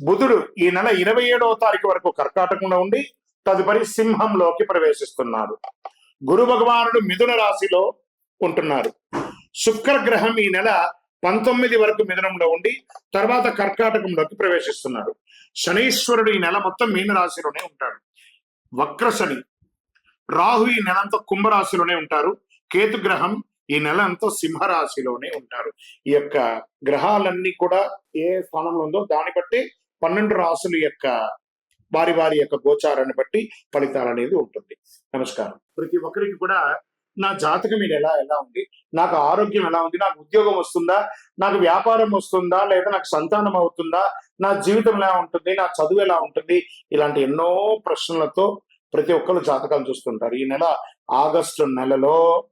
బుధుడు ఈ నెల ఇరవై ఏడవ తారీఖు వరకు కర్కాటకంలో ఉండి తదుపరి సింహంలోకి ప్రవేశిస్తున్నారు గురు భగవానుడు మిథున రాశిలో ఉంటున్నారు శుక్ర గ్రహం ఈ నెల పంతొమ్మిది వరకు మిథునంలో ఉండి తర్వాత కర్కాటకంలోకి ప్రవేశిస్తున్నారు శనీశ్వరుడు ఈ నెల మొత్తం మీన రాశిలోనే ఉంటాడు. వక్ర శని రాహు ఈ నెలంతా కుంభరాశిలోనే ఉంటారు. కేతు గ్రహం ఈ నెల అంతా సింహరాశిలోనే ఉంటారు. ఈ యొక్క గ్రహాలన్నీ కూడా ఏ స్థానంలో ఉందో దాన్ని బట్టి పన్నెండు రాసుల యొక్క వారి వారి యొక్క గోచారాన్ని బట్టి ఫలితాలు అనేది ఉంటుంది. నమస్కారం. ప్రతి ఒక్కరికి కూడా నా జాతకం ఇది ఎలా ఎలా ఉంది? నాకు ఆరోగ్యం ఎలా ఉంది? నాకు ఉద్యోగం వస్తుందా? నాకు వ్యాపారం వస్తుందా? లేదా నాకు సంతానం అవుతుందా? నా జీవితం ఎలా ఉంటుంది? నా చదువు ఎలా ఉంటుంది? ఇలాంటి ఎన్నో ప్రశ్నలతో ప్రతి ఒక్కరు జాతకాలు చూస్తుంటారు. ఈ నెల ఆగస్టు నెలలో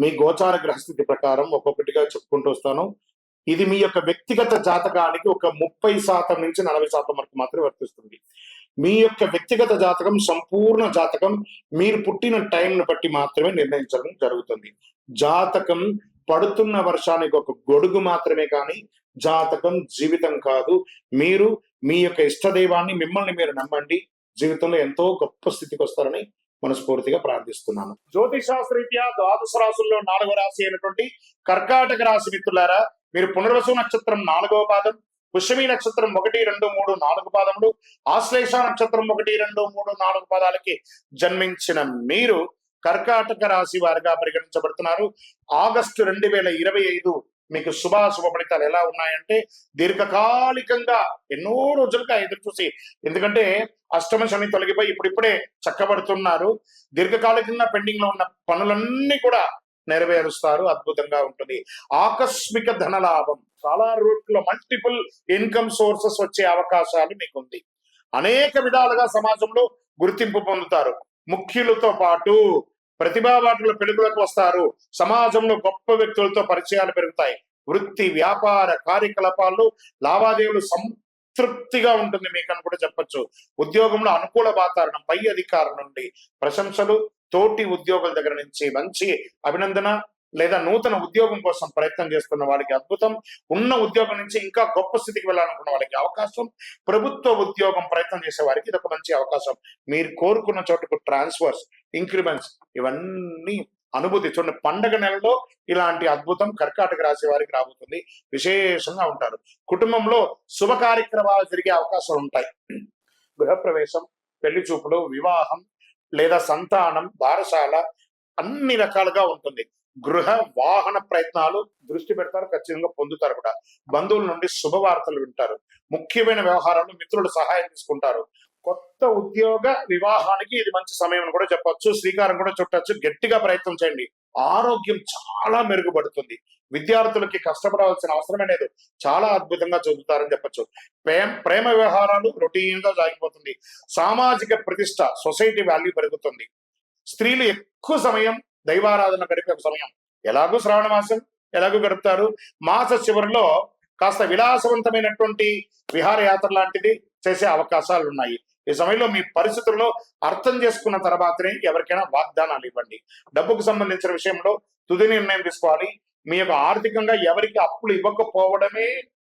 మీ గోచార గ్రహస్థితి ప్రకారం ఒక్కొక్కటిగా చెప్పుకుంటూ వస్తాను. ఇది మీ యొక్క వ్యక్తిగత జాతకానికి ఒక ముప్పై శాతం నుంచి నలభై శాతం వరకు మాత్రమే వర్తిస్తుంది. మీ యొక్క వ్యక్తిగత జాతకం సంపూర్ణ జాతకం మీరు పుట్టిన టైంను బట్టి మాత్రమే నిర్ణయించడం జరుగుతుంది. జాతకం పడుతున్న వర్షానికి ఒక గొడుగు మాత్రమే కానీ జాతకం జీవితం కాదు. మీరు మీ యొక్క ఇష్టదైవాన్ని మిమ్మల్ని మీరు నమ్మండి. జీవితంలో ఎంతో గొప్ప స్థితికి వస్తారని మనస్ఫూర్తిగా ప్రార్థిస్తున్నాను. జ్యోతిష్ శాస్త్రరీత్యా ద్వాదశ రాశుల్లో నాలుగో రాశి అయినటువంటి కర్కాటక రాశి మిత్రులారా మీరు పునర్వసు నక్షత్రం నాలుగవ పాదం పుష్యమి నక్షత్రం ఒకటి రెండు మూడు నాలుగు పాదములు ఆశ్లేష నక్షత్రం ఒకటి రెండు మూడు నాలుగు పాదాలకి జన్మించిన మీరు కర్కాటక రాశి వారిగా పరిగణించబడుతున్నారు. ఆగస్టు రెండు వేల ఇరవై ఐదు మీకు శుభాశుభ ఫలితాలు ఎలా ఉన్నాయంటే దీర్ఘకాలికంగా ఎన్నో రోజులుగా ఎదురు చూసి ఎందుకంటే అష్టమ శని తొలగిపోయి ఇప్పుడిప్పుడే చక్కబడుతున్నారు. దీర్ఘకాలికంగా పెండింగ్లో ఉన్న పనులన్నీ కూడా నెరవేరుస్తారు అద్భుతంగా ఉంటుంది. ఆకస్మిక ధన లాభం. చాలా రూట్లో మల్టిపుల్ ఇన్కమ్ సోర్సెస్ వచ్చే అవకాశాలు మీకు ఉంది అనేక విధాలుగా సమాజంలో గుర్తింపు పొందుతారు. ముఖ్యులతో పాటు ప్రతిభావాటుల పెరుగులకు వస్తారు. సమాజంలో గొప్ప వ్యక్తులతో పరిచయాలు పెరుగుతాయి. వృత్తి వ్యాపార కార్యకలాపాలు లావాదేవీలు సంతృప్తిగా ఉంటుంది మీకు అని కూడా చెప్పొచ్చు. ఉద్యోగంలో అనుకూల వాతావరణం పై అధికారుల నుండి ప్రశంసలు తోటి ఉద్యోగుల దగ్గర నుంచి మంచి అభినందన లేదా నూతన ఉద్యోగం కోసం ప్రయత్నం చేస్తున్న వాళ్ళకి అద్భుతం. ఉన్న ఉద్యోగం నుంచి ఇంకా గొప్ప స్థితికి వెళ్ళాలనుకున్న వాళ్ళకి అవకాశం. ప్రభుత్వ ఉద్యోగం ప్రయత్నం చేసే వారికి ఇది ఒక మంచి అవకాశం. మీరు కోరుకున్న చోటుకు ట్రాన్స్ఫర్స్ ఇంక్రిమెంట్స్ ఇవన్నీ అనుభూతి చూడండి. పండగ నెలలో ఇలాంటి అద్భుతం కర్కాటక రాశి వారికి రాబోతుంది. విశేషంగా ఉంటారు. కుటుంబంలో శుభ కార్యక్రమాలు జరిగే అవకాశాలు ఉంటాయి. గృహప్రవేశం పెళ్ళి చూపులు వివాహం లేదా సంతానం బారసాల అన్ని రకాలుగా ఉంటుంది. గృహ వాహన ప్రయత్నాలు దృష్టి పెడతారు ఖచ్చితంగా పొందుతారు కూడా. బంధువుల నుండి శుభవార్తలు వింటారు. ముఖ్యమైన వ్యవహారాలు మిత్రులు సహాయం తీసుకుంటారు. కొత్త ఉద్యోగ వివాహానికి ఇది మంచి సమయం అని కూడా చెప్పొచ్చు శ్రీకారం కూడా చుట్టచ్చు. గట్టిగా ప్రయత్నం చేయండి. ఆరోగ్యం చాలా మెరుగుపడుతుంది. విద్యార్థులకి కష్టపడాల్సిన అవసరమే లేదు. చాలా అద్భుతంగా చదువుతారని చెప్పచ్చు. ప్రేమ ప్రేమ వ్యవహారాలు రొటీన్గా సాగిపోతుంది. సామాజిక ప్రతిష్ట సొసైటీ వాల్యూ పెరుగుతుంది. స్త్రీలు ఎక్కువ సమయం దైవారాధన గడిపే సమయం. ఎలాగో శ్రావణ మాసం ఎలాగో గడుపుతారు? మాస చివరిలో కాస్త విలాసవంతమైనటువంటి విహారయాత్ర లాంటిది చేసే అవకాశాలు ఉన్నాయి ఈ సమయంలో మీ పరిస్థితుల్లో అర్థం చేసుకున్న తర్వాతనే ఎవరికైనా వాగ్దానాలు ఇవ్వండి. డబ్బుకు సంబంధించిన విషయంలో తుది నిర్ణయం తీసుకోవాలి. మీ యొక్క ఆర్థికంగా ఎవరికి అప్పులు ఇవ్వకపోవడమే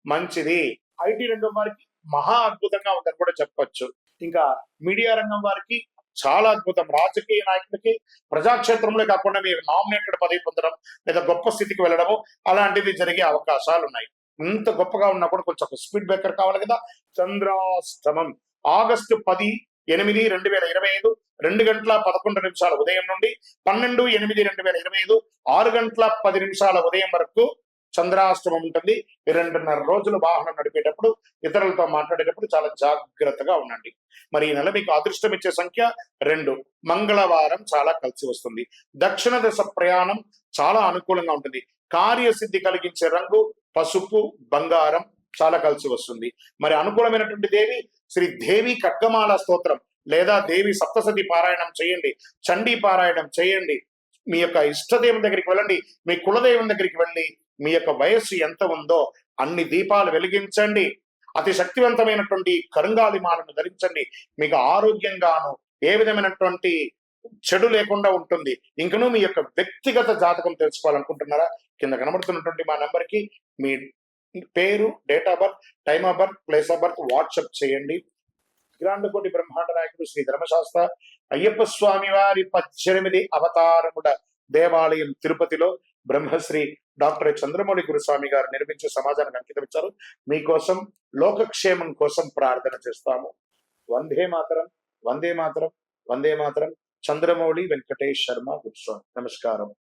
మంచిది. ఐటీ రంగం వారికి మహా అద్భుతంగా ఉందని కూడా చెప్పొచ్చు. ఇంకా మీడియా రంగం వారికి చాలా అద్భుతం. రాజకీయ నాయకులకి ప్రజాక్షేత్రంలో కాకుండా మీరు నామినేటెడ్ పదవి పొందడం లేదా గొప్ప స్థితికి వెళ్ళడము అలాంటివి జరిగే అవకాశాలు ఉన్నాయి ఇంత గొప్పగా ఉన్నా కూడా కొంచెం స్పీడ్ బ్రేకర్ కావాలి కదా. చంద్రాష్టమం. ఆగస్టు పది ఎనిమిది రెండు వేల ఇరవై ఐదు రెండు గంటల పదకొండు నిమిషాల ఉదయం నుండి పన్నెండు ఎనిమిది రెండు వేల ఇరవై ఐదు ఆరు గంటల పది నిమిషాల ఉదయం వరకు చంద్రాష్టమం ఉంటుంది. రెండున్నర రోజులు వాహనం నడిపేటప్పుడు ఇతరులతో మాట్లాడేటప్పుడు చాలా జాగ్రత్తగా ఉండండి. మరి ఈ నెల మీకు అదృష్టం ఇచ్చే సంఖ్య రెండు. మంగళవారం చాలా కలిసి వస్తుంది. దక్షిణ దశ ప్రయాణం చాలా అనుకూలంగా ఉంటుంది. కార్యసిద్ధి కలిగించే రంగు పసుపు బంగారం చాలా కలిసి వస్తుంది. మరి అనుకూలమైనటువంటి దేవి శ్రీ దేవి కగ్గమాల స్తోత్రం లేదా దేవి సప్తసతి పారాయణం చేయండి చండీ పారాయణం చేయండి. మీ యొక్క ఇష్టదేవం దగ్గరికి వెళ్ళండి మీ కులదైవం దగ్గరికి వెళ్ళి మీ యొక్క వయస్సు ఎంత ఉందో అన్ని దీపాలు వెలిగించండి. అతి శక్తివంతమైనటువంటి కరుంగాలి మాలను ధరించండి. మీకు ఆరోగ్యంగాను ఏ విధమైనటువంటి చెడు లేకుండా ఉంటుంది. ఇంకనూ మీ యొక్క వ్యక్తిగత జాతకం తెలుసుకోవాలనుకుంటున్నారా? కింద కనబడుతున్నటువంటి మా నంబర్కి మీ పేరు date of birth time of birth place of birth WhatsApp చేయండి. గ్రాండకోటి బ్రహ్మాండ నాయకుడు శ్రీ ధర్మశాస్త్ర అయ్యప్ప స్వామి వారి పద్దెనిమిది అవతారముల దేవాలయం తిరుపతిలో బ్రహ్మశ్రీ డాక్టర్ చంద్రమౌళి గురుస్వామి గారు నిర్మించే సమాజానికి అంకితం ఇచ్చారు. మీకోసం లోకక్షేమం కోసం ప్రార్థన చేస్తాము. వందే మాతరం వందే మాతరం వందే మాతరం. చంద్రమౌళి వెంకటేష్ శర్మ గురుస్వామి. నమస్కారం.